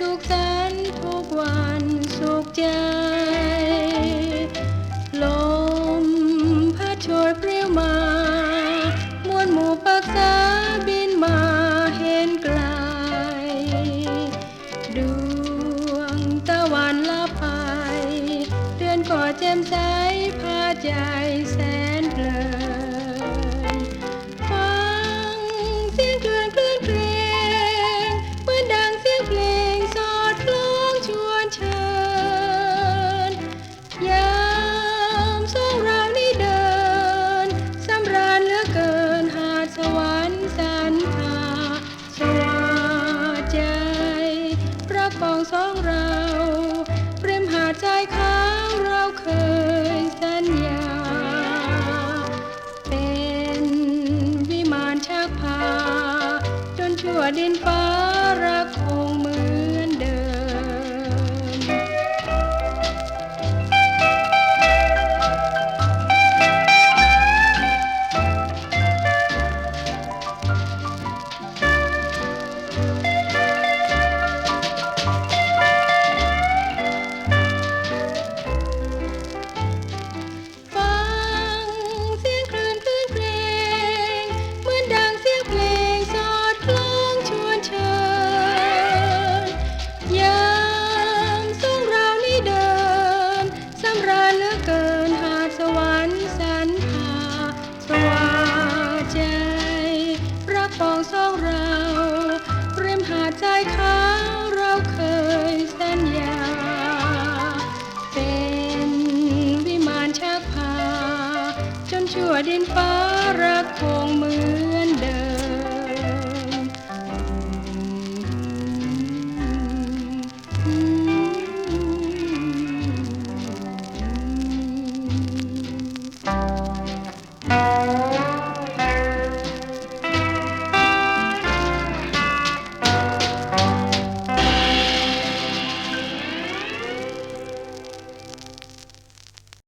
สุขสันทุกวันสุขใจ ลมพัดโชยเปรี้ยวมามวนหมู่ปักษาบินมาเห็นไกล ดวงตะวันละพาเดือนก่อแจ่มใสพาใจแส สองเราเริมหาดใจค้างเราเคยสัญญา เป็นวิมานชักพา จนชั่วดินฟ้ารักคง รักปองสองเราริมหาดใจขาวเราเคยสัญญา เป็นวิมานชักพา จนชั่วดินฟ้ารักคงเหมือนเดิ